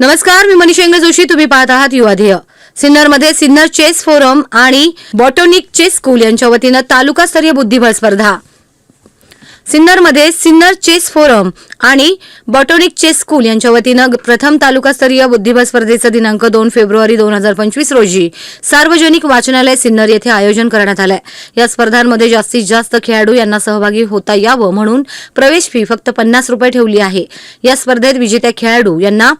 नमस्कार मी मनीषेंग जोशी. तुम्ही पाहत आहात युवाध्येय सिन्नरमध्ये सिन्नर चेस फोरम आणि बॉटोनिक चेस स्कूल यांच्या वतीनं तालुकास्तरीय बुद्धिबळ स्पर्धा. सिन्नरमध्ये सिन्नर चेस फोरम आणि बॉटोनिक चेस स्कूल यांच्या वतीनं प्रथम तालुकास्तरीय बुद्धिबळ स्पर्धेचं दिनांक दोन फेब्रुवारी दोन हजार पंचवीस रोजी सार्वजनिक वाचनालय सिन्नर येथे आयोजन करण्यात आलंय. या स्पर्धांमध्ये जास्तीत जास्त खेळाडू यांना सहभागी होता यावं म्हणून प्रवेश फी फक्त पन्नास रुपये ठेवली आहे. या स्पर्धेत विजेत्या खेळाडू यांना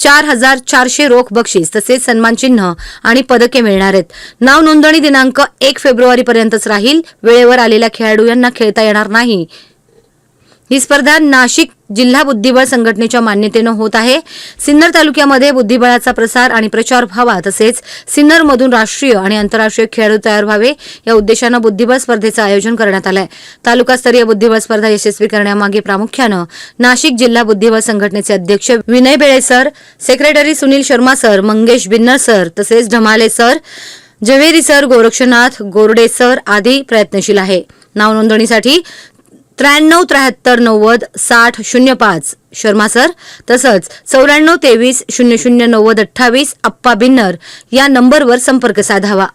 चार हजार चारशे रोख बक्षीस तसेच सन्मानचिन्ह आणि पदके मिळणार आहेत. नाव नोंदणी दिनांक एक फेब्रुवारी पर्यंतच राहील. वेळेवर आलेल्या खेळाडू यांना खेळता येणार नाही. ही स्पर्धा नाशिक जिल्हा बुद्धिबळ संघटनेच्या मान्यतेनं होत आहे. सिन्नर तालुक्यामध्ये बुद्धिबळाचा प्रसार आणि प्रचार व्हावा तसेच सिन्नरमधून राष्ट्रीय आणि आंतरराष्ट्रीय खेळाडू तयार व्हावे या उद्देशानं बुद्धिबळ स्पर्धेचं आयोजन करण्यात आलंय. तालुकास्तरीय बुद्धिबळ स्पर्धा यशस्वी करण्यामागे प्रामुख्यानं नाशिक जिल्हा बुद्धिबळ संघटनेचे अध्यक्ष Vinay Bele sir secretary Sunil Sharma sir Mangesh Binnar sir तसेच Dhamale sir Javeri sir Gorakshanath Gorde sir आदी प्रयत्नशील आहे. नाव नोंदणीसाठी त्र्याण्णव त्र्याहत्तर नव्वद साठ शून्य पाच. शर्मा सर तसंच चौऱ्याण्णव तेवीस शून्य शून्य नव्वद अठ्ठावीस अप्पा बिन्नर या नंबरवर संपर्क साधावा.